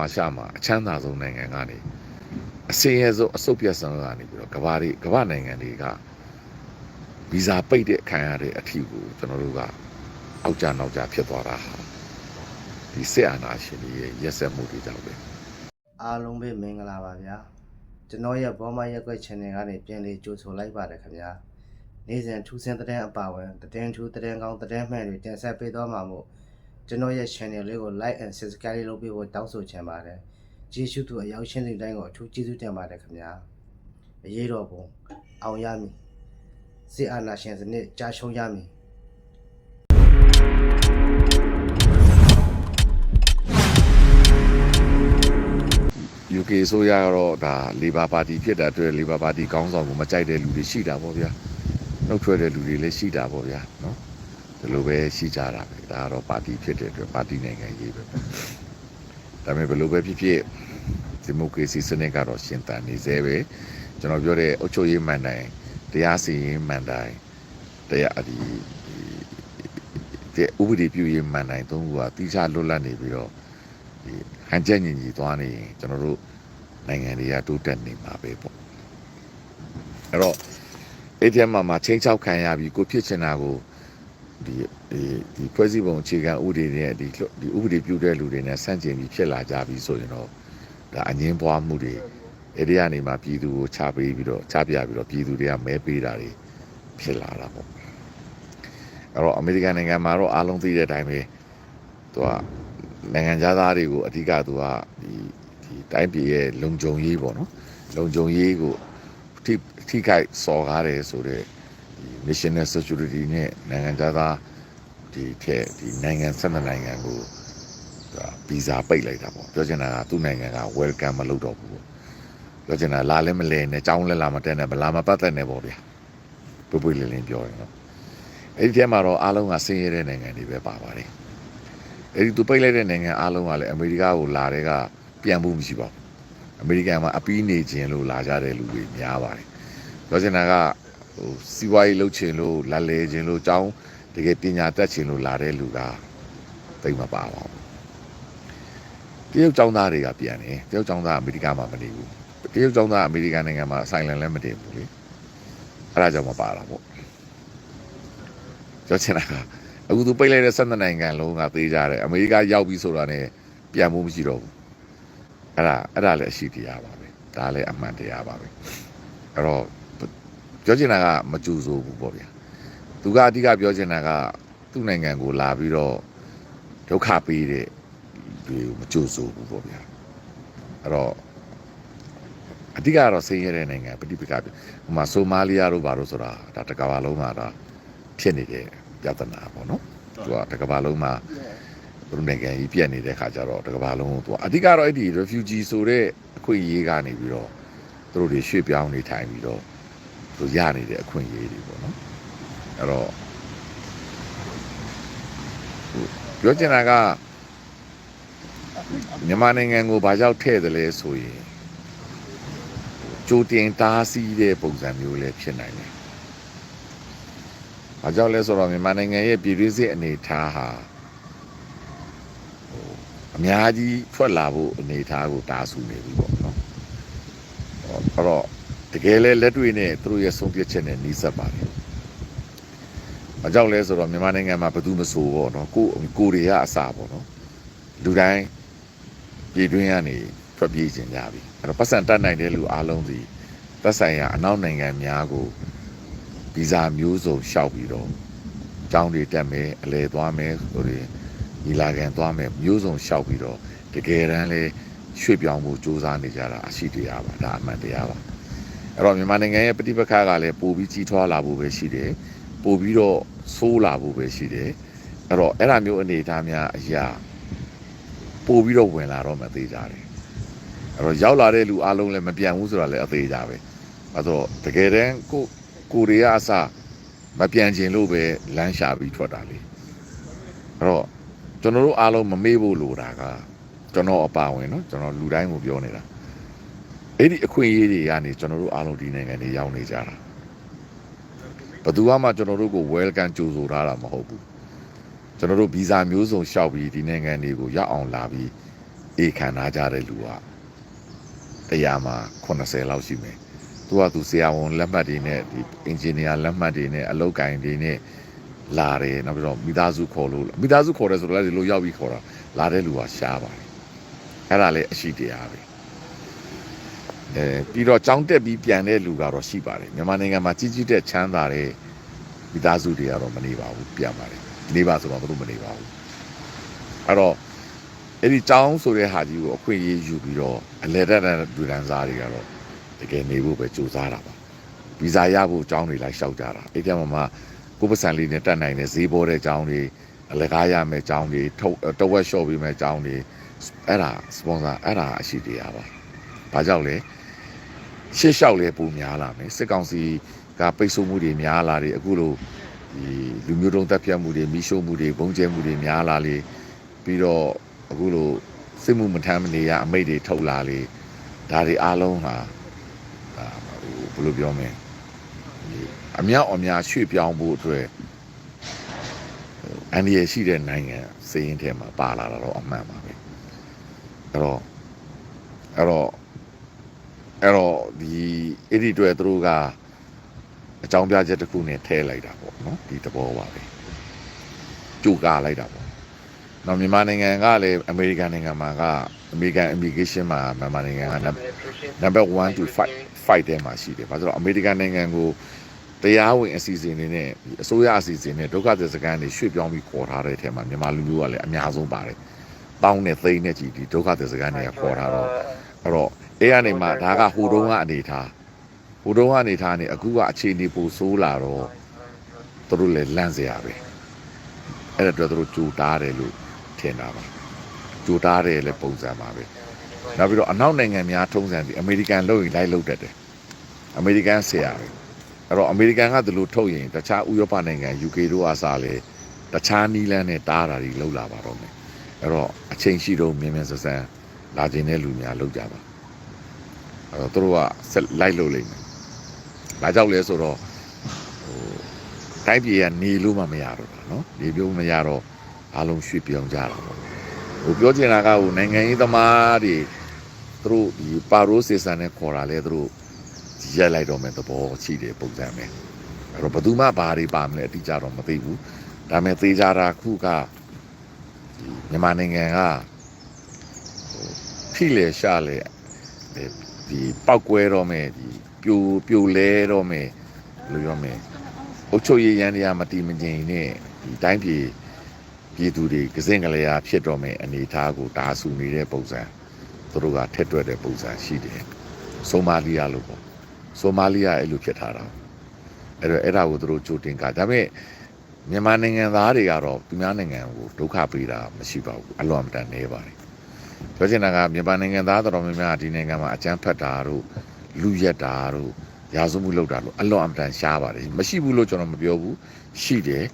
အာရှမှာအချမ်းသာဆုံးနိုင်ငံကနေအစင်းရဲဆုံးအစုပ်ပြတ်ဆုံးကနေပြီးတော့ကမ္ဘာတွေကမ္ဘာနိုင်ငံတွေကဗီဇာပိတ်တဲ့ခံရတဲ့အထီကိုကျွန်တော်တို့ကအောက်ကြနောက်ကြဖြစ်သွားတာဟာဒီစစ်အာဏာရှင်တွေရဲ့ရက်စက်မှုတွေကြောင့်ပဲအားလုံးပဲမင်္ဂလာပါဗျာကျွန်တော်ရဲ့ဘောမရက်ွက် channel ကနေပြန်လေးကြိုဆိုလိုက်ပါတယ်ခင်ဗျာနေ့စဉ်ထူးဆန်းတဲ့အပါဝင်သတင်းထူးသတင်းကောင်းသတင်းမှန်တွေတင်ဆက်ပေးသွားမှာမို့ ကျွန်တော်ရဲ့ channel လေးကို like and subscribe လေးလုပ်ပေးဖို့တောင်းဆိုချင်ပါတယ်ကျေးဇူးတူအရောက်ရှင်းတဲ့တိုင်းကိုအထူးကျေးဇူးတင်ပါတယ်ခင်ဗျာအရေးတော်ပုံအောင်ရမည်စစ်အာဏာရှင်စနစ်ကြာရှုံးရမည် UK ဆိုရတော့ဒါ Labor Party ဖြစ်တဲ့အတွက် Labor Party ကောင်းဆောင်ကိုမကြိုက်တဲ့လူတွေရှိတာပေါ့ဗျာနှုတ်ထွက်တဲ့လူတွေလည်းရှိတာပေါ့ဗျာနော် ဒီလိုပဲရှိကြတာပဲဒါကတော့ပါတီဖြစ်တဲ့အတွက်ပါတီနိုင်ငံရေးပဲဒါပေမဲ့ဘယ်လိုပဲဖြစ်ဖြစ်ဒီမိုကရေစီစနစ်ကတော့ရှင်သန်နေသေးပဲကျွန်တော်ပြောတဲ့အုပ်ချုပ်ရေးမှန်တိုင်တရားစီရင်မှန်တိုင်တရားဒီဒီဥပဒေပြုရေးမှန်တိုင်သုံးခုကတိကျလွတ်လပ်နေပြီးတော့ဒီဟန်ချက်ညီညီသွားနေရင်ကျွန်တော်တို့နိုင်ငံတွေကတိုးတက်နေမှာပဲပေါ့အဲ့တော့အဲ့ဒီမှာမှာချင်းချောက်ခံရပြီးကိုဖြစ်ချင်တာကို ဒီဒီဒီဖွဲ့စည်းပုံအခြေခံဥပဒေနဲ့ဒီဒီဥပဒေပြုတဲ့လူတွေနဲ့ဆန့်ကျင်ပြီးဖြစ်လာကြပြီဆိုရင်တော့ဒါအငင်းပွားမှုတွေအဲ့ဒီကနေမှပြည်သူကိုချပေးပြီးတော့ချပြပြီးတော့ပြည်သူတွေကမဲပေးတာတွေဖြစ်လာတာပေါ့အဲ့တော့အမေရိကန်နိုင်ငံမှာတော့အားလုံးသိတဲ့အတိုင်းပဲသူကနိုင်ငံသားတွေကိုအဓိကသူကဒီဒီတိုင်းပြည်ရဲ့လုံခြုံရေးပေါ့နော်လုံခြုံရေးကိုထိထိခိုက်စော်ကားတယ်ဆိုတော့ဒီ national security နဲ့နိုင်ငံသားဒီထက်ဒီနိုင်ငံဆက်နှစ်နိုင်ငံကိုဒါဗီဇာပိတ်လိုက်တာပေါ့ပြောချင်တာကသူ့နိုင်ငံက welcome မလုပ်တော့ဘူးပေါ့ပြောချင်တာလာလည်းမလဲနဲ့ကြောင်းလည်းလာမတက်နဲ့ဗလာမပတ်သက်နဲ့ပေါ့ဗျာပွပွလင်းလင်းပြောရင်တော့အဲ့ဒီထဲမှာတော့အားလုံးကဆင်းရဲတဲ့နိုင်ငံတွေပဲပါပါတယ်အဲ့ဒီသူပိတ်လိုက်တဲ့နိုင်ငံအားလုံးကလည်းအမေရိကကိုလာတဲ့ကပြန်ဖို့မရှိပါဘူးအမေရိကန်မှာအပီးနေခြင်းလို့လာကြတဲ့လူတွေများပါတယ်ပြောချင်တာက ဟိုစီးပွားရေးလုပ်ခြင်းလို့လာလေခြင်းလို့ကြောင်းတကယ်ပညာတတ်ခြင်းလို့လာတဲ့လူကသိမပါပါဘူးတရုတ်ကျောင်းသားတွေကပြန်တယ်တရုတ်ကျောင်းသားအမေရိကမှာမနေဘူးတရုတ်ကျောင်းသားအမေရိကန်နိုင်ငံမှာဆိုင်လန်လည်းမတင်ဘူးလေအဲ့ဒါကြောင့်မပါတာပေါ့ပြောချင်တာကအခုသူပိတ်လိုက်တဲ့12နိုင်ငံလုံးကသေးကြတယ်အမေရိကရောက်ပြီဆိုတာ ਨੇ ပြန်ဖို့မရှိတော့ဘူးအဲ့ဒါအဲ့ဒါလည်းအရှိတရားပါပဲဒါလည်းအမှန်တရားပါပဲအဲ့တော့ ပြောချင်တာကမကြိုးစိုးဘူးပေါ့ဗျာသူကအဓိကပြောချင်တာကသူ့နိုင်ငံကိုလာပြီးတော့ဒုက္ခပေးတဲ့ဒီမကြိုးစိုးဘူးပေါ့ဗျာအဲ့တော့အဓိကကတော့ဆင်းရဲတဲ့နိုင်ငံပဋိပက္ခဟိုမှာဆိုမာလီယာတို့ဘာလို့ဆိုတာဒါတကဘာလုံးမှာဒါဖြစ်နေတဲ့ပြဿနာပေါ့နော်သူကတစ်ကမ္ဘာလုံးမှာဘုရုနိုင်ငံကြီးပြက်နေတဲ့ခါကျတော့တစ်ကမ္ဘာလုံးကိုသူကအဓိကတော့အဲ့ဒီ refugee ဆိုတဲ့အခွင့်အရေးကနေပြီးတော့သူတို့တွေရွှေ့ပြောင်းနေထိုင်ပြီးတော့ သူရနေတဲ့အခွင့်အရေးတွေပေါ့နော်အဲ့တော့ဟိုပြောချင်တာကမြန်မာနိုင်ငံကိုဘာကြောင့်ထည့်တယ်လဲဆိုရင်ကြိုတင်တားဆီးတဲ့ပုံစံမျိုးလည်းဖြစ်နိုင်တယ်။ဘာကြောင့်လဲဆိုတော့မြန်မာနိုင်ငံရဲ့ပြည်တွင်းစစ်အနေအထားဟာဟိုအများကြီးထွက်လာဖို့အနေအထားကိုတားဆူနေပြီပေါ့နော်။ဟောအဲ့တော့ တကယ်လဲလက်တွေ့နဲ့သူတို့ရဲ့ဆုံးဖြတ်ချက်နဲ့နှီးစပ်ပါတယ်။ဘာကြောင့်လဲဆိုတော့မြန်မာနိုင်ငံမှာဘယ်သူမဆိုပေါ့နော်။ကိုကိုတွေကအစာပေါ့နော်။လူတိုင်းပြည်တွင်းကနေထွက်ပြေးခြင်းကြပြီ။အဲ့တော့ပတ်စံတတ်နိုင်တဲ့လူအားလုံးစီသက်ဆိုင်ရာအနောက်နိုင်ငံများကိုဗီဇာမျိုးစုံလျှောက်ပြီးတော့ကျောင်းတွေတက်မယ်အလဲသွားမယ်ဆိုရင်ညီလာခံသွားမယ်မျိုးစုံလျှောက်ပြီးတော့တကယ်တမ်းလဲရွှေ့ပြောင်းမှုစူးစမ်းနေကြတာအရှိတရားပါဒါအမှန်တရားပါ အဲ့တော့မြန်မာနိုင်ငံရဲ့ပဋိပက္ခကလည်းပိုပြီးကြီးထွားလာဖို့ပဲရှိတယ်ပိုပြီးတော့ဆိုးလာဖို့ပဲရှိတယ်အဲ့တော့အဲ့ဒါမျိုးအနေအထားများအရာပိုပြီးတော့ဝင်လာတော့မှသိကြတယ်အဲ့တော့ရောက်လာတဲ့လူအားလုံးလည်းမပြန်ဘူးဆိုတာလည်းအသေးကြပဲအဲ့တော့တကယ်တမ်းကို ကိုရီးယားအစမပြန်ချင်လို့ပဲလမ်းရှာပြီးထွက်တာလေအဲ့တော့ကျွန်တော်တို့အားလုံးမမေ့ဖို့လိုတာကကျွန်တော်အပါဝင်เนาะကျွန်တော်လူတိုင်းကိုပြောနေတာ အဲ့ဒီအခွင့်အရေးတွေကနေကျွန်တော်တို့အားလုံးဒီနိုင်ငံတွေရောက်နေကြတာဘယ်သူမှကျွန်တော်တို့ကို welcome ကြိုဆိုထားတာမဟုတ်ဘူးကျွန်တော်တို့ဗီဇာမျိုးစုံလျှောက်ပြီးဒီနိုင်ငံတွေကိုရောက်အောင်လာပြီးအေခံထားကြတဲ့လူကတရားမှာ80လောက်ရှိမယ်သူကသူဆရာဝန်လက်မှတ်တွေနဲ့ဒီအင်ဂျင်နီယာလက်မှတ်တွေနဲ့အလုပ်ကိုင်တွေနဲ့လာတယ်နောက်ပြီးတော့မိသားစုခေါ်လို့မိသားစုခေါ်တယ်ဆိုတော့လည်းဒီလိုရောက်ပြီးခေါ်တာလာတဲ့လူကရှားပါတယ်အဲ့ဒါလည်းအရှိတရားပဲ အဲပြီးတော့ကြောင်းတက်ပြီးပြန်တဲ့လူကတော့ရှိပါတယ်မြန်မာနိုင်ငံမှာကြီးကြီးတဲ့ချမ်းသာတဲ့မိသားစုတွေကတော့မနေပါဘူးပြန်ပါတယ်နေပါဆိုတော့သူတို့မနေပါဘူးအဲ့တော့အဲ့ဒီကြောင်းဆိုတဲ့ဟာကြီးကိုအခွင့်အရေးယူပြီးတော့အလဲတက်တဲ့လူဒန်းစားတွေကတော့တကယ်နေဖို့ပဲကြိုးစားတာပါဗီဇာရဖို့ကြောင်းတွေလိုက်လျှောက်ကြတာအဲ့ဒီမှာမှကိုယ်ပစံလေးနဲ့တက်နိုင်တဲ့ဈေးပေါ်တဲ့ကြောင်းတွေအလကားရမယ်ကြောင်းတွေထုတ်တဝက်လျှော့ပေးမယ်ကြောင်းတွေအဲ့ဒါစပွန်ဆာအဲ့ဒါအရှိတရားပါဘာကြောင့်လဲ ရှေ့လျှောက်လဲပုံများလာမယ်စစ်ကောင်စီကပိတ်ဆို့မှုတွေများလာတယ်အခုလိုဒီလူမျိုးတုံးတက်ပြတ်မှုတွေမိရှို့မှုတွေဘုံကျဲမှုတွေများလာလေပြီးတော့အခုလိုစစ်မှုမထမ်းမနေရအမိတ်တွေထုတ်လာလေဒါတွေအားလုံးဟာအာဟိုဘယ်လိုပြောမလဲဒီအမြောက်အများရွှေ့ပြောင်းဖို့အတွက်ဟိုအန်ဒီရရှိတဲ့နိုင်ငံစည်ရင်ထဲမှာပါလာတာတော့အမှန်ပါပဲအဲ့တော့အဲ့တော့ အဲ့တော့ဒီအဲ့ဒီအတွက်သူတို့ကအကြောင်းပြချက်တစ်ခုနဲ့ထဲလိုက်တာပေါ့နော်ဒီသဘောပါပဲကြိုကားလိုက်တာပေါ့နော်မြန်မာနိုင်ငံကလည်းအမေရိကန်နိုင်ငံမှာကအမေရိကန် immigration မှာမြန်မာနိုင်ငံက number 1 to 5 fight ထဲမှာရှိတယ်။ဘာလို့လဲဆိုတော့အမေရိကန်နိုင်ငံကိုတရားဝင်အစီအစဉ်တွေနဲ့ဒီအစိုးရအစီအစဉ်နဲ့ဒုက္ခသည်စခန်းတွေရွှေ့ပြောင်းပြီးခေါ်ထားတဲ့အထက်မှာမြန်မာလူမျိုးကလည်းအများဆုံးပါတယ်။တောင်းနဲ့သိန်းနဲ့ကြည်ဒီဒုက္ခသည်စခန်းတွေကခေါ်ထားတော့အဲ့တော့ အဲ့ကနေမှဒါကဟိုတုန်းကအနေထားဟိုတုန်းကအနေထားနေအခုကအခြေအနေပိုဆိုးလာတော့သူတို့လည်းလန့်เสียရပဲ။အဲ့ဒါအတွက်သူတို့ကြိုတားတယ်လို့ထင်တာပါ။ကြိုတားတယ်လည်းပုံစံပါပဲ။ နောက်ပြီးတော့အနောက်နိုင်ငံများထုံးစံပြီးအမေရိကန်လုပ်ရင်လိုက်လုပ်တတ်တယ်အမေရိကန်ဆရာပဲအဲ့တော့အမေရိကန်ကဒီလိုထုတ်ရင်တခြားဥရောပနိုင်ငံ UK တို့အားစားလေတခြားနီးလန်းနဲ့တားတာတွေလှုပ်လာပါတော့မယ်အဲ့တော့အချိန်ရှိတော့မြင်မြင်ဆဆန်းလာခြင်းတဲ့လူများလှုပ်ကြပါ အဲ့တော့သူတို့ကဆက်လိုက်လုပ်လိမ့်မယ်ဘာကြောင့်လဲဆိုတော့ဟိုတိုင်းပြည်ကနေလို့မှမရတော့တာနော်နေပြုံးမရတော့အားလုံးရွှေ့ပြောင်းကြတာပေါ့ဟိုပြောချင်တာကဟိုနိုင်ငံရေးသမားတွေသူတို့ဒီပါရိုးစေဆန်နဲ့ခေါ်တာလဲသူတို့ရက်လိုက်တော့မယ်သဘောရှိတယ်ပုံစံပဲအဲ့တော့ဘယ်သူမှဘာတွေပါမလဲအတိအကျတော့မသိဘူးဒါပေမဲ့သေချာတာခုကဒီမြန်မာနိုင်ငံကဟိုဖိလေရှာလေ ဒီပောက်ကွဲတော့မယ်ဒီပြိုပြိုလဲတော့မယ်ဘယ်လိုပြောမလဲအုတ်ချုပ်ရည်ရန်တရားမတီမငြိမ်နဲ့ဒီတိုင်းပြည်ပြည်သူတွေကစင်ကလေးအားဖြစ်တော့မယ်အနေအထားကိုတားဆူနေတဲ့ပုံစံသူတို့ကထက်တွက်တဲ့ပုံစံရှိတယ်ဆိုမာလီယာလို့ပေါ့ဆိုမာလီယာအဲ့လိုဖြစ်ထားတာအဲ့တော့အဲ့ဒါကိုသူတို့ကြိုတင်ကဒါပေမဲ့မြန်မာနိုင်ငံသားတွေကတော့သူများနိုင်ငံကိုဒုက္ခပေးတာမရှိပါဘူးအလွန်အမတန်နေပါတယ် ပြောချင်တာကမြန်မာနိုင်ငံသားတော်တော်များများဒီနိုင်ငံမှာအကြမ်းဖက်တာတို့လူရက်တာတို့ရာဇဝမှုလုပ်တာလို့အလွန်အမတန်ရှားပါတယ်မရှိဘူးလို့ကျွန်တော်မပြောဘူးရှိတယ်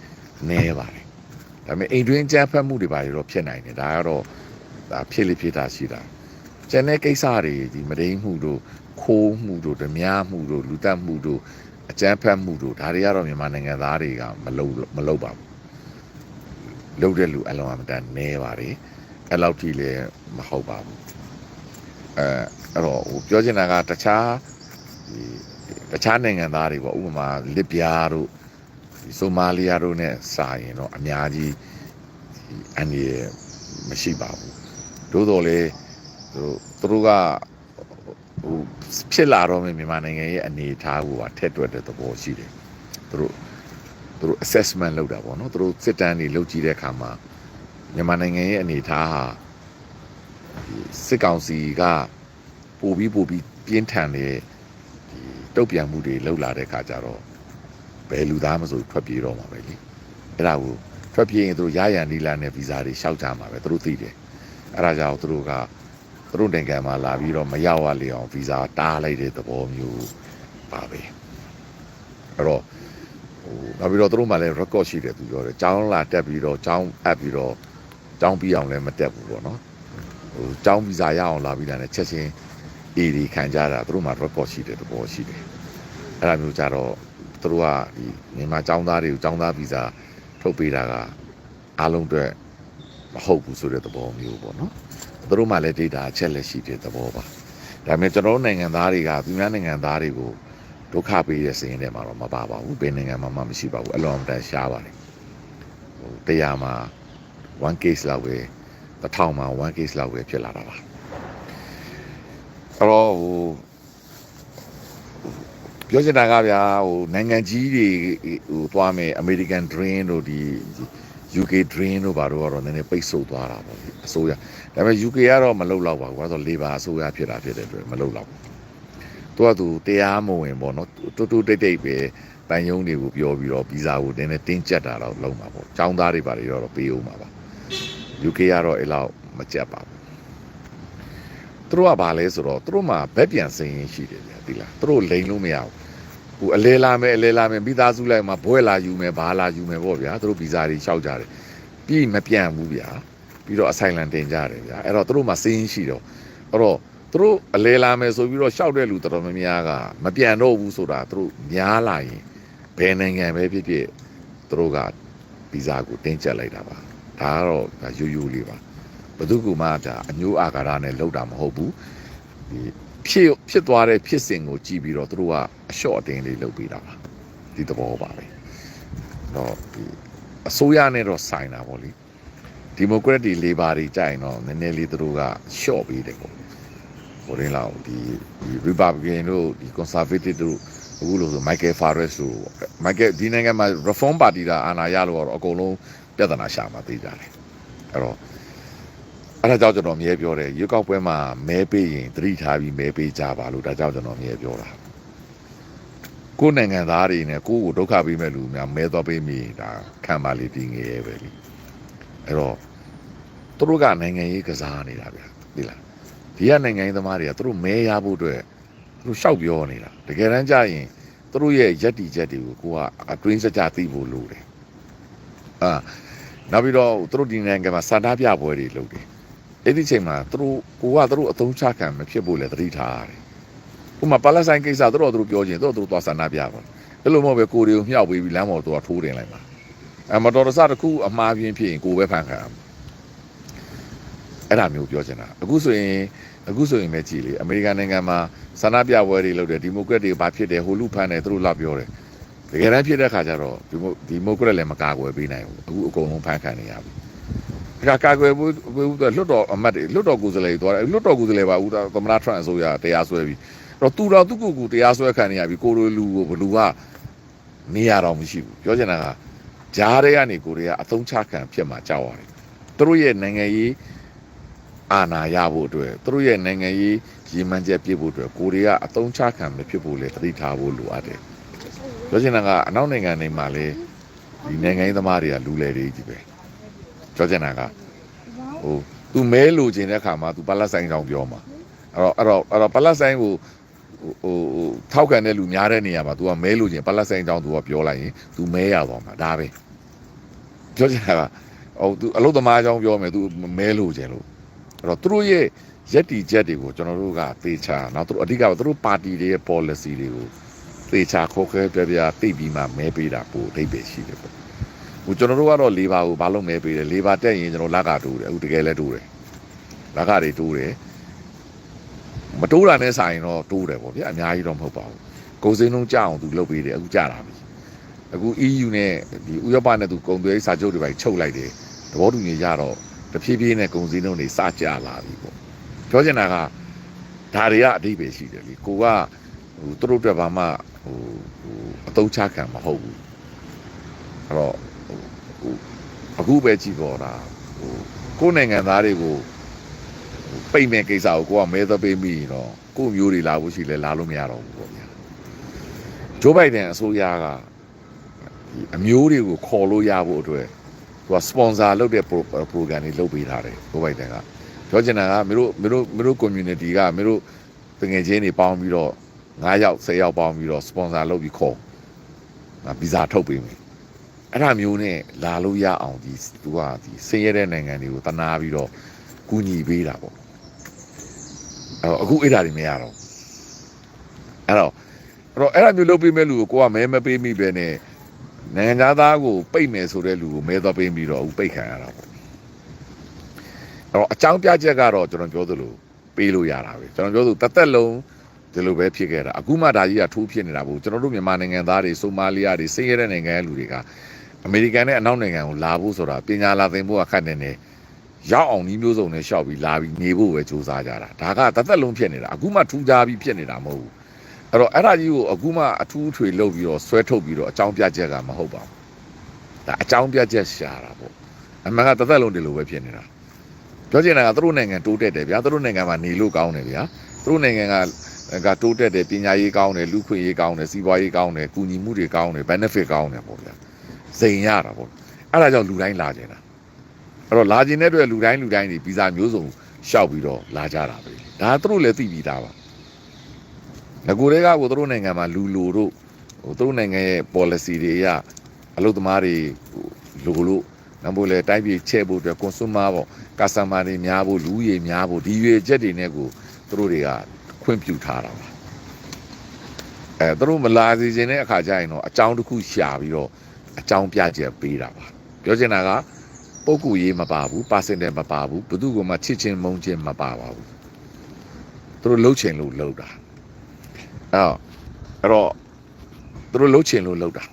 နေပါတယ်ဒါပေမဲ့အိမ်တွင်းကြမ်းဖက်မှုတွေပါတော့ဖြစ်နိုင်တယ်ဒါကတော့ဒါဖြစ်လိဖြစ်တာရှိတာကျန်တဲ့ကိစ္စတွေဒီမဒိန်မှုတို့ခိုးမှုတို့ဓမြမှုတို့လူတက်မှုတို့အကြမ်းဖက်မှုတို့ဒါတွေကတော့မြန်မာနိုင်ငံသားတွေကမလုပ်မလုပ်ပါဘူးလုပ်တဲ့လူအလုံးအမတန်နဲပါတယ် အဲ့လောက်ထိလည်းမဟုတ်ပါဘူးအဲအဲ့တော့ဟိုပြောချင်တာကတခြားဒီတခြားနိုင်ငံသားတွေပေါ့ဥပမာလစ်ပြားတို့ဒီဆိုမာလီယာတို့နဲ့စာရင်တော့အများကြီးဒီအန်ဒီရမရှိပါဘူးသို့တော်လေသူတို့သူတို့ကဟိုဖြစ်လာတော့မယ်မြန်မာနိုင်ငံရဲ့အနေအထားကိုပါထက်တွက်တဲ့သဘောရှိတယ်သူတို့သူတို့ assessment လုပ်တာပေါ့နော်သူတို့စစ်တမ်းတွေလုပ်ကြည့်တဲ့အခါမှာ မြန်မာနိုင်ငံရဲ့အနေအထားဟာဒီစစ်ကောင်စီကပိုပြီးပိုပြီးပြင်းထန်တဲ့ဒီတုတ်ပြန်မှုတွေလှုပ်လာတဲ့အခါကျတော့ဘယ်လူသားမဆိုထွက်ပြေးတော့မှာပဲလေအဲ့ဒါကိုထွက်ပြေးရင်သူတို့ရရန်ဒီလာနဲ့ဗီဇာတွေရှောက်ကြမှာပဲသူတို့သိတယ်အဲ့ဒါကြောင့်သူတို့ကသူတို့နိုင်ငံမှာလာပြီးတော့မရောက်ရလေအောင်ဗီဇာတားလိုက်တဲ့သဘောမျိုးပါပဲအဲ့တော့ဟိုနောက်ပြီးတော့သူတို့မှလည်း record ရှိတယ်သူပြောတယ်ကျောင်းလာတက်ပြီးတော့ကျောင်းအပ်ပြီးတော့ ကျောင်းပြီးအောင်လည်းမတက်ဘူးပေါ့နော်ဟိုကျောင်းဗီဇာရအောင်လာပြီးတာနဲ့ချက်ချင်းအေဒီခံကြတာသူတို့မှ record ရှိတဲ့သဘောရှိတယ်အဲ့ဒါမျိုးကြတော့သူတို့ကဒီမြန်မာចောင်းသားတွေကိုចောင်းသားဗီဇာထုတ်ပေးတာကအားလုံးအတွက်မဟုတ်ဘူးဆိုတဲ့သဘောမျိုးပေါ့နော်သူသူတို့မှလည်း data အချက်လက်ရှိတဲ့သဘောပါဒါပေမဲ့ကျွန်တော်တို့နိုင်ငံသားတွေကသူများနိုင်ငံသားတွေကိုဒုက္ခပေးတဲ့စီးရင်ထဲမှာတော့မပါပါဘူးဘယ်နိုင်ငံမှာမှမရှိပါဘူးအလွန်တန်ရှားပါတယ်ဟိုတရားမှာ 1 case လောက်ပဲတစ်ထောင်မှာ1 case လောက်ပဲဖြစ်လာတာပါအဲ့တော့ဟိုပြောချင်တာကဗျာဟိုနိုင်ငံကြီးတွေဟိုသွားမယ် American Dream တို့ဒီ UK Dream တို့ဘာတို့ကတော့နည်းနည်းပိတ်ဆို့သွားတာပေါ့လေအစိုးရဒါပေမဲ့ UK ကတော့မလုပ်တော့ပါဘူးဘာလို့လဲဆိုတော့ Labor အစိုးရဖြစ်တာဖြစ်တဲ့အတွက်မလုပ်တော့ဘူးသူကသူတရားမဝင်ပေါ့နော်တူတူတိတ်တိတ်ပဲတန်ယုံတွေကိုပြောပြီးတော့ဗီဇာကိုနည်းနည်းတင်းကျပ်တာတော့လုံးမှာပေါ့ចောင်းသားတွေဘာတွေတော့ပေးဦးမှာပါ UK ကတော့အဲ့လောက်မကြက်ပါဘူးသူတို့ကဘာလဲဆိုတော့သူတို့မှာဘက်ပြန်စင်းရင်ရှိတယ်ဗျာဒီလားသူတို့လိန်လို့မရဘူးဟိုအလဲလာမယ်အလဲလာမယ်မိသားစုလိုက်မှာဘွဲလာယူမယ်ဘာလာယူမယ်ပေါ့ဗျာသူတို့ဗီဇာတွေလျှောက်ကြတယ်ပြီးမပြန်ဘူးဗျာပြီးတော့အဆိုင်လန်တင်ကြတယ်ဗျာအဲ့တော့သူတို့မှာစင်းရင်ရှိတော့အဲ့တော့သူတို့အလဲလာမယ်ဆိုပြီးတော့လျှောက်တဲ့လူတော်တော်များများကမပြန်တော့ဘူးဆိုတာသူတို့များလာရင်ဘယ်နိုင်ငံပဲဖြစ်ဖြစ်သူတို့ကဗီဇာကိုတင်းကျပ်လိုက်တာပါ ဒါကတော့ဒါယူယူလေးပါဘယ်သူကမှဒါအညိုးအာကာရနဲ့လောက်တာမဟုတ်ဘူးဒီဖြစ်ဖြစ်သွားတဲ့ဖြစ်စဉ်ကိုကြည့်ပြီးတော့သူတို့ကအလျှော့အတင်းလေးလုပ်ပေးတာပါဒီသဘောပါပဲတော့ဒီအစိုးရနဲ့တော့ဆိုင်တာပေါ့လေဒီမိုကရက်တွေလေဘာတွေကြိုင်တော့နည်းနည်းလေးသူတို့ကလျှော့ပေးတယ်ပေါ့ဟိုရင်းလောက်ဒီဒီ Republican တို့ဒီ Conservative တို့အခုလို့ဆို Michael Farris တို့ Michael ဒီနိုင်ငံမှာ Reform Party ကအာဏာရလို့တော့အကုန်လုံး ပြဿနာရှာမှာသိကြတယ်အဲ့တော့အဲ့ဒါကြောင့်ကျွန်တော်အမြဲပြောတယ်ရွေးကောက်ပွဲမှာမဲပေးရင်သတိထားပြီးမဲပေးကြပါလို့ဒါကြောင့်ကျွန်တော်အမြဲပြောတာကိုယ်နိုင်ငံသားတွေနဲ့ကိုယ့်ကိုဒုက္ခပေးမဲ့လူများမဲသွားပေးမိဒါခံပါလေဒီငယ်ရဲ့ပဲလीအဲ့တော့သူတို့ကနိုင်ငံရေးကစားနေတာဗျာသိလားဒီကနိုင်ငံရေးသမားတွေကသူတို့မဲရဖို့အတွက်သူတို့ရှောက်ပြောနေတာတကယ်တမ်းကျရင်သူတို့ရဲ့ယက်တီချက်တွေကိုကိုကအတွင်းစကြသိဖို့လိုတယ်အာ နောက်ပြီးတော့သူတို့ဒီနိုင်ငံမှာစန္ဒပြပွဲတွေလုပ်တယ်အဲ့ဒီချိန်မှာသူတို့ကိုကသူတို့အသုံးချခံမဖြစ်ဖို့လဲသတိထားရတယ်ဥပမာပါလက်ဆိုင်ကိစ္စသူတို့သူတို့ပြောချင်းသူတို့သူတို့သွားစန္ဒပြပါအဲ့လိုမဟုတ်ပဲကိုတွေကိုမြှောက်ပေးပြီးလမ်းပေါ်သူကထိုးတင်လိုက်ပါအမတော်တဆတစ်ခုအမှားပြင်းဖြစ်ရင်ကိုပဲဖန်ခံရမှာအဲ့ဒါမျိုးပြောချင်တာအခုဆိုရင်အခုဆိုရင်ပဲကြည်လေအမေရိကန်နိုင်ငံမှာဆန္ဒပြပွဲတွေလုပ်တယ်ဒီမိုကရက်တွေဘာဖြစ်တယ်ဟိုလူဖန်တယ်သူတို့လာပြောတယ် တကယ်တမ်းဖြစ်တဲ့ခါကျတော့ဒီမိုဒီမိုကရက်လည်းမကာကွယ်ပေးနိုင်ဘူးအခုအကုန်လုံးဖန်ခံနေရပြီဒါကာကွယ်ဘူးဘူးလွတ်တော်အမတ်တွေလွတ်တော်ကိုယ်စားလှယ်တွေသွားတယ်လွတ်တော်ကိုယ်စားလှယ်ပါဦးသမ္မတထရန့်အစိုးရတရားစွဲပြီးတော့သူတော်သူ့ကိုယ်ကိုတရားစွဲခံနေရပြီကိုလိုလူကိုဘလူကနေရတော့မရှိဘူးပြောချင်တာကဂျားတွေကနေကိုတွေကအသုံးချခံဖြစ်မှာကြောက်ရတယ်သူတို့ရဲ့နိုင်ငံရေးအာဏာရဖို့အတွက်သူတို့ရဲ့နိုင်ငံရေးရည်မှန်းချက်ပြည့်ဖို့အတွက်ကိုတွေကအသုံးချခံမဖြစ်ဖို့လေသတိထားဖို့လိုအပ်တယ် ပြောချင်တာကအနောက်နိုင်ငံတွေမှာလေဒီနိုင်ငံရေးသမားတွေကလူလေတွေကြီးပဲပြောချင်တာကဟို तू မဲလိုချင်တဲ့ခါမှာ तू ပလက်ဆိုင်ကြောင်ပြောမှာအဲ့တော့အဲ့တော့အဲ့တော့ပလက်ဆိုင်ကိုဟိုဟိုထောက်ခံတဲ့လူများတဲ့နေရာမှာ तू ကမဲလိုချင်ပလက်ဆိုင်ကြောင် तू ကပြောလိုက်ရင် तू မဲရသွားမှာဒါပဲပြောချင်တာကဟို तू အလုသမားကြောင်ပြောမယ် तू မဲလိုချင်လို့အဲ့တော့သူတို့ရဲ့ရက်တီချက်တွေကိုကျွန်တော်တို့ကသေချာနောက်သူတို့အဓိကသူတို့ပါတီတွေရဲ့ policy တွေကို သေချာခေါ်ခဲပြပြသိပြီးမှမဲပေးတာပို့အဓိပ္ပာယ်ရှိတယ်ပေါ့ဟိုကျွန်တော်တို့ကတော့လေဘာကိုဘာလို့မဲပေးတယ်လေဘာတက်ရင်ကျွန်တော်လက်ကတိုးတယ်အခုတကယ်လဲတိုးတယ်လက်ကတွေတိုးတယ်မတိုးတာနဲ့ဆိုင်တော့တိုးတယ်ပေါ့ဗျာအများကြီးတော့မဟုတ်ပါဘူးကိုစင်းလုံးကြအောင်သူလုပ်ပေးတယ်အခုကြတာပြီအခု EU နဲ့ဒီဥရောပနဲ့သူကုန်သွယ်ရေးစာချုပ်တွေပဲချုပ်လိုက်တယ်သဘောတူညီရတော့တဖြည်းဖြည်းနဲ့ကုန်စည်နှုန်းတွေစကြလာပြီပေါ့ပြောချင်တာကဒါတွေကအဓိပ္ပာယ်ရှိတယ်လေကိုက ဟိုသူတို့အတွက်ဘာမှဟိုဟိုအတုံးချခံမဟုတ်ဘူးအဲ့တော့ဟိုအခုပဲကြည့်ပေါ်တာဟိုကိုယ်နိုင်ငံသားတွေကိုဟိုပိတ်မဲ့ကိစ္စကိုကိုကမဲသပေးမိရင်တော့ကိုယ့်မျိုးတွေလာဖို့ရှိလဲလာလို့မရတော့ဘူးပေါ့ဗျာဂျိုးဘိုင်ဒန်အစိုးရကဒီအမျိုးတွေကိုခေါ်လို့ရဖို့အတွက်သူကစပွန်ဆာလုပ်တဲ့ program တွေလုပ်ပေးထားတယ်ဂျိုးဘိုင်ဒန်ကပြောချင်တာကမင်းတို့မင်းတို့မင်းတို့ community ကမင်းတို့တငယ်ချင်းတွေပေါင်းပြီးတော့ 9ယောက်10ယောက်ပေါင်းပြီးတော့ sponsor လုပ်ပြီးခေါ်ငါဗီဇာထုတ်ပေးမယ်အဲ့ဒါမျိုးနဲ့လာလို့ရအောင်ဒီသူကဒီဆင်းရဲတဲ့နိုင်ငံတွေကိုတနာပြီးတော့ကူညီပေးတာပေါ့အဲ့တော့အခုအဲ့ဒါတွေမရတော့အဲ့တော့အဲ့တော့အဲ့ဒါမျိုးလုပ်ပေးမဲ့လူကိုကိုကမဲမပေးမိပဲနဲ့နိုင်ငံသားကိုပိတ်မယ်ဆိုတဲ့လူကိုမဲသွားပေးပြီးတော့အခုပိတ်ခံရတာပေါ့အဲ့တော့အကြောင်းပြချက်ကတော့ကျွန်တော်ပြောသလိုပေးလို့ရတာပဲကျွန်တော်ပြောသလိုတစ်သက်လုံး ဒီလိုပဲဖြစ်ခဲ့တာအခုမှဒါကြီးကထိုးဖြစ်နေတာဘူးကျွန်တော်တို့မြန်မာနိုင်ငံသားတွေဆိုမာလီယာတွေစိတ်ရတဲ့နိုင်ငံရဲ့လူတွေကအမေရိကန်နဲ့အနောက်နိုင်ငံကိုလာဖို့ဆိုတာပညာလာသင်ဖို့ကခက်နေနေရောက်အောင်ဤမျိုးစုံနဲ့ရှောက်ပြီးလာပြီးနေဖို့ပဲစူးစမ်းကြတာဒါကတစ်သက်လုံးဖြစ်နေတာအခုမှထူးခြားပြီးဖြစ်နေတာမဟုတ်ဘူးအဲ့တော့အဲ့ဒါကြီးကိုအခုမှအထူးထွေလုပ်ပြီးတော့ဆွဲထုတ်ပြီးတော့အကြောင်းပြချက်ကမဟုတ်ပါဘူးဒါအကြောင်းပြချက်ရှာတာပေါ့အမှန်ကတစ်သက်လုံးဒီလိုပဲဖြစ်နေတာပြောချင်တာကသူတို့နိုင်ငံတိုးတက်တယ်ဗျာသူတို့နိုင်ငံမှာနေလို့ကောင်းတယ်ဗျာသူတို့နိုင်ငံက ကတိုးတက်တယ်ပညာရေးကောင်းတယ်လူခွင့်ရေးကောင်းတယ်စီးပွားရေးကောင်းတယ်ကုညီမှုတွေကောင်းတယ် benefit ကောင်းတယ်ပေါ့ဗျာစိန်ရတာပေါ့အဲ့ဒါကြောင့်လူတိုင်းလာကြတာအဲ့တော့လာခြင်းတဲ့အတွက်လူတိုင်းလူတိုင်းဒီဗီဇာမျိုးစုံရှောက်ပြီးတော့လာကြတာပဲဒါသူတို့လည်းသိပြီးသားပါငကိုတွေကကိုသူတို့နိုင်ငံမှာလူလိုတို့ဟိုသူတို့နိုင်ငံရဲ့ policy တွေအရအလုပ်သမားတွေဟိုလိုလို့နောက်ပို့လေတိုင်းပြည်ချဲ့ဖို့အတွက် consumer ပေါ့ကာစတမာတွေများဖို့လူဦးရေများဖို့ဒီရွေချက်တွေနဲ့ကိုသူတို့တွေက ခွင့်ပြုထားတာပါအဲသူတို့မလာစီခြင်းတဲ့အခါကျရင်တော့အကြောင်းတစ်ခုရှာပြီးတော့အကြောင်းပြချက်ပေးတာပါပြောချင်တာကပုဂ္ဂိုလ်ရေးမပါဘူးပါစင်တယ်မပါဘူးဘယ်သူကမှချစ်ချင်းမုန်းချင်းမပါပါဘူးသူတို့လှုပ်ချင်လို့လှုပ်တာအဲ့တော့အဲ့တော့သူတို့လှုပ်ချင်လို့လှုပ်တာ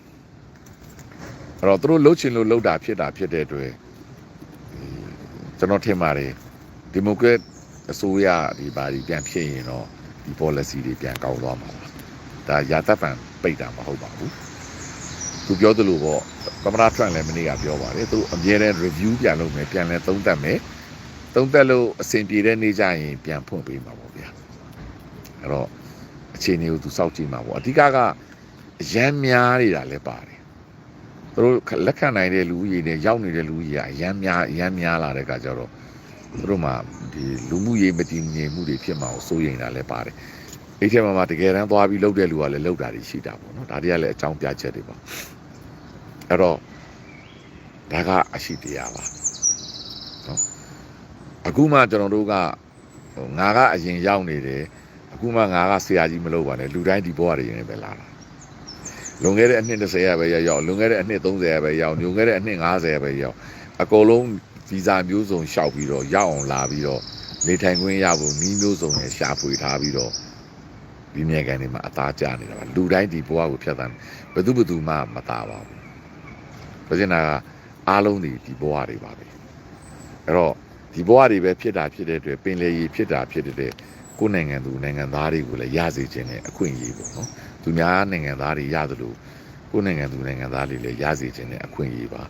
အဲ့တော့သူတို့လှုပ်ချင်လို့လှုပ်တာဖြစ်တာဖြစ်တဲ့အတွက်ကျွန်တော်ထင်ပါတယ်ဒီမိုကရက်အစိုးရဒီဘာဒီပြန်ဖြစ်ရင်တော့ ဒီ policy တွေပြန်ကောင်းသွားမှာပါဒါရာသက်ပံပိတ်တာမဟုတ်ပါဘူးသူပြောသလိုပေါ့သမ္မတထရန့်လည်းမနေ့ကပြောပါတယ်သူအမြဲတမ်း review ပြန်လုပ်မယ်ပြန်လဲသုံးသပ်မယ်သုံးသပ်လို့အဆင်ပြေတဲ့နေ့ကျရင်ပြန်ဖွင့်ပေးမှာပေါ့ဗျာအဲ့တော့အခြေအနေကိုသူစောင့်ကြည့်မှာပေါ့အဓိကကအရန်များနေတာလည်းပါတယ်သူတို့လက်ခံနိုင်တဲ့လူဦးရေနဲ့ရောက်နေတဲ့လူဦးရေကအရန်များအရန်များလာတဲ့အခါကျတော့ သူတို့မှဒီလူမှုရေးမတည်ငြိမ်မှုတွေဖြစ်မှာကိုစိုးရိမ်တာလည်းပါတယ်အဲ့ဒီမှာမှတကယ်တမ်းသွားပြီးလှုပ်တဲ့လူကလည်းလှုပ်တာတွေရှိတာပေါ့နော်ဒါတွေကလည်းအကြောင်းပြချက်တွေပါအဲ့တော့ဒါကအရှိတရားပါနော်အခုမှကျွန်တော်တို့ကဟိုငါကအရင်ရောက်နေတယ်အခုမှငါကဆရာကြီးမလုပ်ပါနဲ့လူတိုင်းဒီဘဝတွေရင်ပဲလာတာလွန်ခဲ့တဲ့အနှစ်30ရပဲရောက်ရောက်လွန်ခဲ့တဲ့အနှစ်30ရပဲရောက်လွန်ခဲ့တဲ့အနှစ်50ရပဲရောက်အကုန်လုံး ဗီဇာမျိုးစုံလျှောက်ပြီးတော့ရောက်အောင်လာပြီးတော့နေထိုင်ခွင့်ရဖို့နီးမျိုးစုံနဲ့ရှာဖွေထားပြီးတော့ဒီမြေကန်တွေမှာအသားကျနေတာပါလူတိုင်းဒီဘဝကိုဖျက်ဆီးဘယ်သူဘယ်သူမှမသားပါဘူးပြောချင်တာကအားလုံးဒီဒီဘဝတွေပါပဲအဲ့တော့ဒီဘဝတွေပဲဖြစ်တာဖြစ်တဲ့အတွက်ပင်လေရီဖြစ်တာဖြစ်တဲ့အတွက်ကိုယ်နိုင်ငံသူနိုင်ငံသားတွေကိုလည်းရစေခြင်းနဲ့အခွင့်အရေးပေါ့နော်သူများနိုင်ငံသားတွေရသလိုကိုယ်နိုင်ငံသူနိုင်ငံသားတွေလည်းရစေခြင်းနဲ့အခွင့်အရေးပါ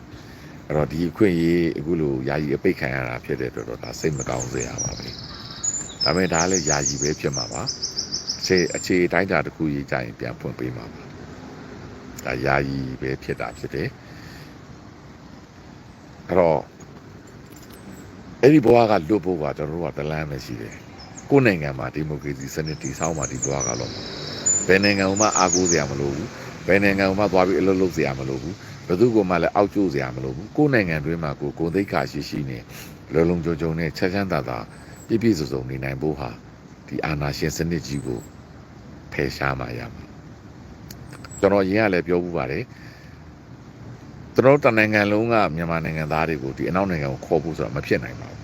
အဲ့တော့ဒီအခွင့်အရေးအခုလိုယာယီအပိတ်ခံရတာဖြစ်တဲ့အတွက်တော့ဒါစိတ်မကောင်းစရာပါပဲဒါပေမဲ့ဒါလည်းယာယီပဲဖြစ်မှာပါအခြေအခြေအတိုင်းတာတစ်ခုရေးကြရင်ပြန်ဖွင့်ပေးမှာပါဒါယာယီပဲဖြစ်တာဖြစ်တယ်အဲ့တော့အဲ့ဒီဘဝကလွတ်ဖို့ကကျွန်တော်တို့ကတလန်းပဲရှိတယ်ကိုယ်နိုင်ငံမှာဒီမိုကရေစီစနစ်တည်ဆောက်မှဒီဘဝကလို့ဘယ်နိုင်ငံမှအားကိုးစရာမလိုဘူးဘယ်နိုင်ငံမှသွားပြီးအလုပ်လုပ်စရာမလိုဘူး ဘယ်သူကမှလည်းအောက်ကျစရာမလိုဘူးကိုယ်နိုင်ငံတွင်းမှာကိုယ်ကိုယ်သိက္ခာရှိရှိနဲ့လုံလုံခြုံခြုံနဲ့ချက်ချမ်းသာသာပြည့်ပြည့်စုံစုံနေနိုင်ဖို့ဟာဒီအာဏာရှင်စနစ်ကြီးကိုဖယ်ရှားမှရမှာကျွန်တော်ရင်းကလည်းပြောမှုပါတယ်ကျွန်တော်တနိုင်ငံလုံးကမြန်မာနိုင်ငံသားတွေကိုဒီအနောက်နိုင်ငံကိုခေါ်ဖို့ဆိုတာမဖြစ်နိုင်ပါဘူး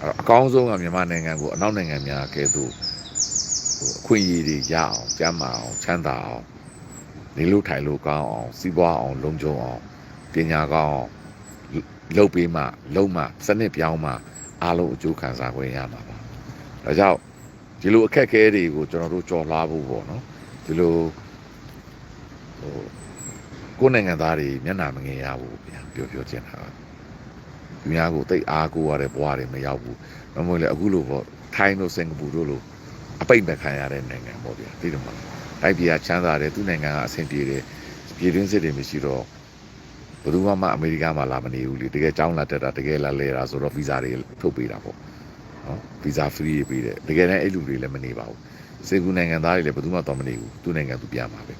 အဲ့တော့အကောင်းဆုံးကမြန်မာနိုင်ငံကိုအနောက်နိုင်ငံများကဲသို့ဟိုအခွင့်အရေးတွေရအောင်ကျန်းမာအောင်ချမ်းသာအောင် နေလို့ထိုင်လို့ကောင်းအောင်စီးပွားအောင်လုံခြုံအောင်ပညာကောင်းအောင်လုပ်ပေးမှလုံမှစနစ်ပြောင်းမှအားလုံးအကျိုးခံစားခွင့်ရမှာပါဒါကြောင့်ဒီလိုအခက်အခဲတွေကိုကျွန်တော်တို့ကြော်လွှားဖို့ပေါ့နော်ဒီလိုဟိုကိုယ်နိုင်ငံသားတွေမျက်နှာမငယ်ရဘူးဗျာပြောပြောချင်တာကသူများကိုတိတ်အားကိုးရတဲ့ဘဝတွေမရောက်ဘူးမမဟုတ်လေအခုလိုပေါ့ထိုင်းတို့စင်ကာပူတို့လိုအပိတ်မဲ့ခံရတဲ့နိုင်ငံပေါ့ဗျာသိတယ်မလား တိုက်ပြည်ကချမ်းသာတယ်သူ့နိုင်ငံကအဆင်ပြေတယ်ပြည်တွင်းစစ်တွေမရှိတော့ဘယ်သူမှမအမေရိကမှာလာမနေဘူးလေတကယ်ကြောင်းလာတက်တာတကယ်လာလဲတာဆိုတော့ဗီဇာတွေထုတ်ပေးတာပေါ့နော်ဗီဇာ free ပေးတယ်တကယ်တမ်းအဲ့လူတွေလည်းမနေပါဘူးစေကူနိုင်ငံသားတွေလည်းဘယ်သူမှတော့မနေဘူးသူ့နိုင်ငံသူပြန်ပါပဲ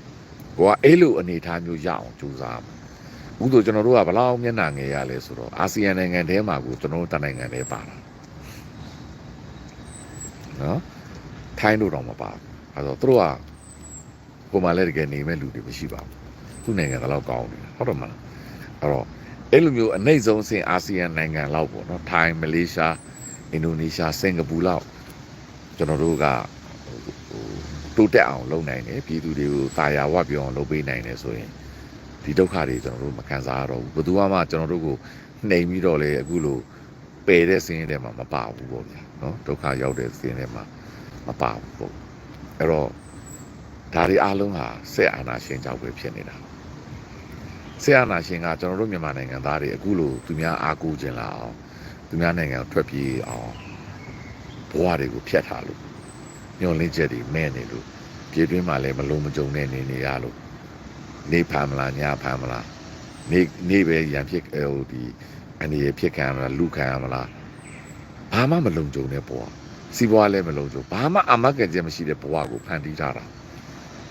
ကိုကအဲ့လိုအနေအထားမျိုးရအောင်ကြိုးစားမှာအခုတို့ကျွန်တော်တို့ကဘလောက်မျက်နှာငယ်ရလဲဆိုတော့အာဆီယံနိုင်ငံထဲမှာကိုကျွန်တော်တို့တနိုင်ငံထဲပါတာနော်ထိုင်းတို့တော့မပါဘူးအဲတော့သူတို့က ကိုယ်မှလည်းတကယ်နေမဲ့လူတွေမရှိပါဘူးသူ့နိုင်ငံကတော့ကောင်းတယ်ဟုတ်တယ်မလားအဲ့တော့အဲ့လိုမျိုးအနှိမ့်ဆုံးအဆင့်အာဆီယံနိုင်ငံလောက်ပေါ့နော်ထိုင်းမလေးရှားအင်ဒိုနီးရှားစင်ကာပူလောက်ကျွန်တော်တို့ကဟိုတိုးတက်အောင်လုပ်နိုင်တယ်ပြည်သူတွေကိုတာယာဝပြောအောင်လုပ်ပေးနိုင်တယ်ဆိုရင်ဒီဒုက္ခတွေကျွန်တော်တို့မခံစားရတော့ဘူးဘယ်သူမှကျွန်တော်တို့ကိုနှိမ်ပြီးတော့လေအခုလိုပယ်တဲ့စင်းထဲမှာမပါဘူးပေါ့ဗျာနော်ဒုက္ခရောက်တဲ့စင်းထဲမှာမပါဘူးပေါ့အဲ့တော့ ဒါတွေအားလုံးဟာဆက်အာနာရှင်ကြောင့်ပဲဖြစ်နေတာဆရာနာရှင်ကကျွန်တော်တို့မြန်မာနိုင်ငံသားတွေအခုလိုသူများအားကိုးခြင်းလာအောင်သူများနိုင်ငံကိုထွက်ပြေးအောင်ဘဝတွေကိုဖျက်ထားလို့ညှော်လင်းချက်တွေမဲ့နေလို့ပြည်တွင်းမှာလည်းမလုံးမကြုံနဲ့နေနေရလို့နေဖမ်းမလားညဖမ်းမလားနေနေပဲရံဖြစ်ဟိုဒီအနေရဖြစ်ခံရမလားလူခံရမလားဘာမှမလုံးကြုံတဲ့ဘဝစီးပွားလည်းမလုံးကြုံဘာမှအမကကြမရှိတဲ့ဘဝကိုဖန်တီးထားတာ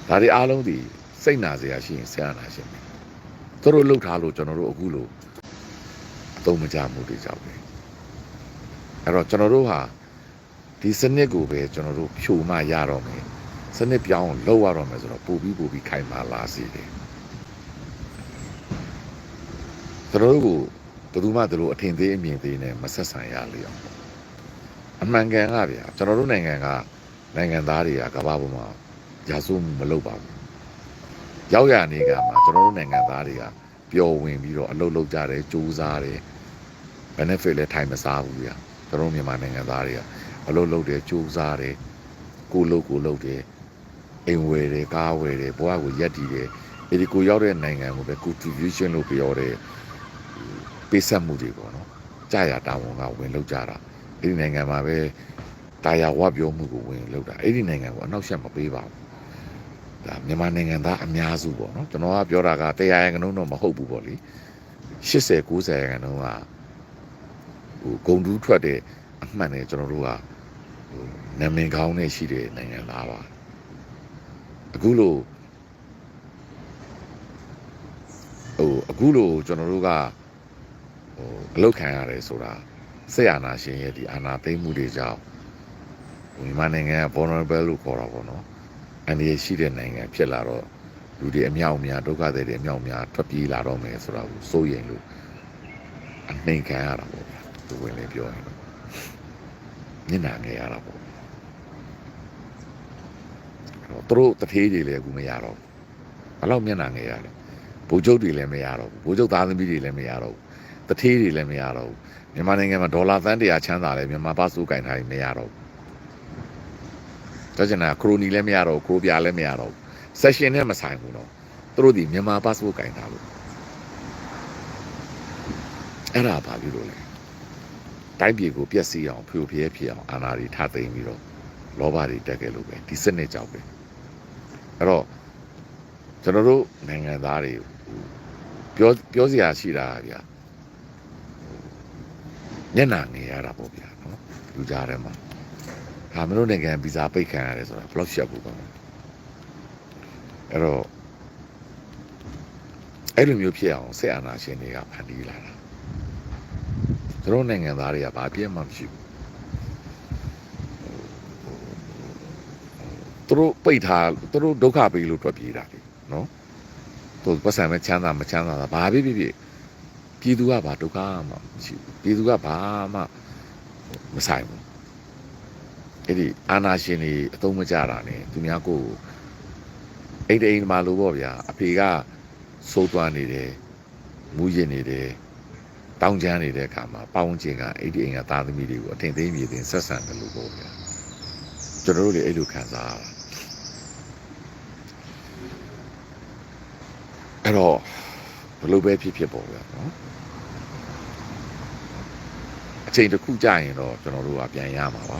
ဒါတွေအားလုံးဒီစိတ်နာစရာရှိရင်ဆရာနာရှင်ပဲသူတို့လှုပ်ထားလို့ကျွန်တော်တို့အခုလို့အသုံးမချမှုတွေကြောင့်ပဲအဲ့တော့ကျွန်တော်တို့ဟာဒီစနစ်ကိုပဲကျွန်တော်တို့ဖြိုမှရတော့မယ်စနစ်ပြောင်းလောက်ရတော့မယ်ဆိုတော့ပို့ပြီးပို့ပြီးခိုင်မာလာစေတယ်ကျွန်တော်တို့ကိုဘယ်သူမှသူတို့အထင်သေးအမြင်သေးနဲ့မဆက်ဆံရလေအောင်အမှန်ကန်ကဗျာကျွန်တော်တို့နိုင်ငံကနိုင်ငံသားတွေကကမ္ဘာပေါ်မှာ ရာဇဝမှုမလုပ်ပါဘူးရောက်ရနေကမှာကျွန်တော်တို့နိုင်ငံသားတွေကပျော်ဝင်ပြီးတော့အလုပ်လုပ်ကြတယ်စူးစမ်းတယ် benefit လည်းထိုင်မစားဘူးဗျာကျွန်တော်တို့မြန်မာနိုင်ငံသားတွေကအလုပ်လုပ်တယ်စူးစမ်းတယ်ကိုလုပ်ကိုလုပ်တယ်အိမ်ဝယ်တယ်ကားဝယ်တယ်ဘဝကိုရက်တည်တယ်အဲဒီကိုရောက်တဲ့နိုင်ငံကိုပဲ contribution လို့ပြောတယ်ပေးဆက်မှုတွေပေါ့နော်ကြာရတာဝန်ကဝင်လုပ်ကြတာအဲဒီနိုင်ငံမှာပဲတာယာဝပြောမှုကိုဝင်လုပ်တာအဲဒီနိုင်ငံကိုအနောက်ရှက်မပေးပါဘူး ဒါမြန်မာနိုင်ငံသားအများစုပေါ့နော်ကျွန်တော်ကပြောတာက100ရာခိုင်နှုန်းတော့မဟုတ်ဘူးပေါ့လေ80 90ရာခိုင်နှုန်းကဟိုဂုံတူးထွက်တဲ့အမှန်နဲ့ကျွန်တော်တို့ကဟိုနာမည်ကောင်းနဲ့ရှိတဲ့နိုင်ငံသားပါအခုလို့ဟိုအခုလို့ကျွန်တော်တို့ကဟိုအလုတ်ခံရတယ်ဆိုတာဆက်အာနာရှင်ရဲ့ဒီအာနာသိမ့်မှုတွေကြောင့်ဟိုမြန်မာနိုင်ငံက vulnerable လို့ခေါ်တာပေါ့နော် အန္တရာယ်ရှိတဲ့နိုင်ငံဖြစ်လာတော့လူတွေအမြောက်အများဒုက္ခတွေတွေအမြောက်အများထွက်ပြေးလာတော့မယ်ဆိုတာကိုစိုးရိမ်လို့အနှိမ်ခံရတာပေါ့ဗျာသူဝင်လေပြောရင်မျက်နှာငယ်ရတာပေါ့အဲ့တော့သူတို့တထေးတွေလည်းအခုမရတော့ဘူးဘယ်လောက်မျက်နှာငယ်ရလဲဘိုးချုပ်တွေလည်းမရတော့ဘူးဘိုးချုပ်သားသမီးတွေလည်းမရတော့ဘူးတထေးတွေလည်းမရတော့ဘူးမြန်မာနိုင်ငံမှာဒေါ်လာသန်းတရာချမ်းသာလဲမြန်မာပတ်စုကင်ထားရင်မရတော့ဘူး ကြောက်ချင်တာခရိုနီလည်းမရတော့ဘူးခရိုပြာလည်းမရတော့ဘူးဆက်ရှင်နဲ့မဆိုင်ဘူးတော့သူတို့ဒီမြန်မာ passport ကင်တာလို့အဲ့ဒါဘာဖြစ်လို့လဲတိုင်းပြည်ကိုပြက်စီးအောင်ဖြိုဖျဲဖြစ်အောင်အာဏာတွေထသိမ်းပြီးတော့လောဘတွေတက်ခဲ့လို့ပဲဒီစနစ်ကြောင့်ပဲအဲ့တော့ကျွန်တော်တို့နိုင်ငံသားတွေပြောပြောစရာရှိတာဗျာညနာနေရတာပေါ့ဗျာနော်လူကြားထဲမှာ ဒါမင်းတို့နိုင်ငံဗီဇာပိတ်ခံရတယ်ဆိုတာဘယ်လောက်ရှက်ဘူးကောအဲ့တော့အဲ့လိုမျိုးဖြစ်အောင်ဆက်အာဏာရှင်တွေကဖန်တီးလာတာသူတို့နိုင်ငံသားတွေကဘာပြည့်မှမရှိဘူးသူတို့ပိတ်ထားသူတို့ဒုက္ခပေးလို့ထွက်ပြေးတာလေနော်သူပတ်စံမဲ့ချမ်းသာမချမ်းသာတာဘာဖြစ်ဖြစ်ဖြစ်ပြည်သူကဘာဒုက္ခမှမရှိဘူးပြည်သူကဘာမှမဆိုင်ဘူး အဲ့ဒီအာနာရှင်တွေအသုံးမကြတာ ਨੇ သူများကိုယ်အိတ်တိန်မှာလို့ပေါ့ဗျာအဖေကစိုးသွားနေတယ်မူးရင်နေတယ်တောင်းချမ်းနေတဲ့အခါမှာပေါင်းချင်းကအိတ်တိန်ကသားသမီးတွေကိုအထင်သေးမြည်တင်ဆက်ဆံတယ်လို့ပေါ့ဗျာကျွန်တော်တို့တွေအဲ့လိုခံစားရတာအဲ့တော့ဘယ်လိုပဲဖြစ်ဖြစ်ပေါ့ဗျာနော်အချိန်တစ်ခုကြာရင်တော့ကျွန်တော်တို့ကပြန်ရမှာပါ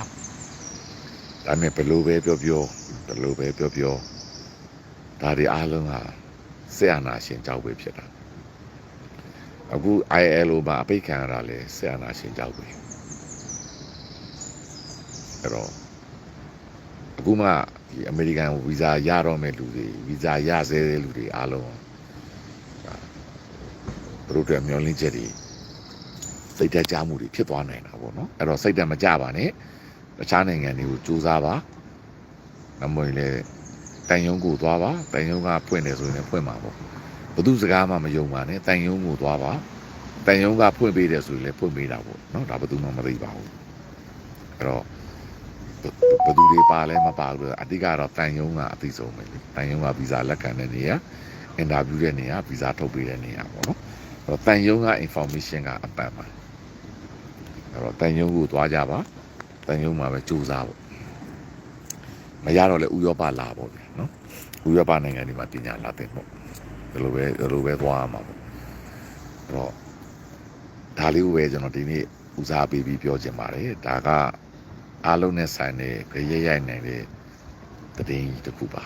ဒါပေမဲ့ဘယ်လိုပဲပြောပြောဘယ်လိုပဲပြောပြောဒါတွေအားလုံးဟာဆေယနာရှင်ကြောက်ပဲဖြစ်တာအခု ILO မှာအပိတ်ခံရတာလဲဆေယနာရှင်ကြောက်ပဲအဲ့တော့အခုမှဒီအမေရိကန်ဗီဇာရတော့မဲ့လူတွေဗီဇာရဆဲတဲ့လူတွေအားလုံးဒါသူတို့တွေမျောလင်းချက်တွေစိတ်တက်ကြမှုတွေဖြစ်သွားနိုင်တာပေါ့နော်အဲ့တော့စိတ်တက်မကြပါနဲ့ တခြားနိုင်ငံတွေကိုစူးစမ်းပါအမွေလေတန်ယုံကိုသွားပါတန်ယုံကဖွင့်တယ်ဆိုရင်လည်းဖွင့်ပါပေါ့ဘသူစကားမှမယုံပါနဲ့တန်ယုံကိုသွားပါတန်ယုံကဖွင့်ပေးတယ်ဆိုရင်လည်းဖွင့်ပေးတာပေါ့နော်ဒါဘယ်သူမှမသိပါဘူးအဲ့တော့ဘယ်သူတွေပါလဲမပါဘူးလို့အတိကတော့တန်ယုံကအသိဆုံးပဲလေတန်ယုံကဗီဇာလက်ခံတဲ့နေရာအင်တာဗျူးတဲ့နေရာဗီဇာထုတ်ပေးတဲ့နေရာပေါ့နော်အဲ့တော့တန်ယုံက information ကအပန်ပါအဲ့တော့တန်ယုံကိုသွားကြပါ တန်ယုံမှာပဲစူးစမ်းပေါ့မရတော့လေဥရောပလာပေါ့ဗျာနော်ဥရောပနိုင်ငံတွေမှာတင်ညာလာတဲ့ပေါ့ဒီလိုပဲဒီလိုပဲသွားရမှာပေါ့အဲ့တော့ဒါလေးကိုပဲကျွန်တော်ဒီနေ့ဦးစားပေးပြီးပြောချင်ပါတယ်ဒါကအားလုံးနဲ့ဆိုင်တဲ့ရရရိုက်နိုင်တဲ့တည်င်းတစ်ခုပါ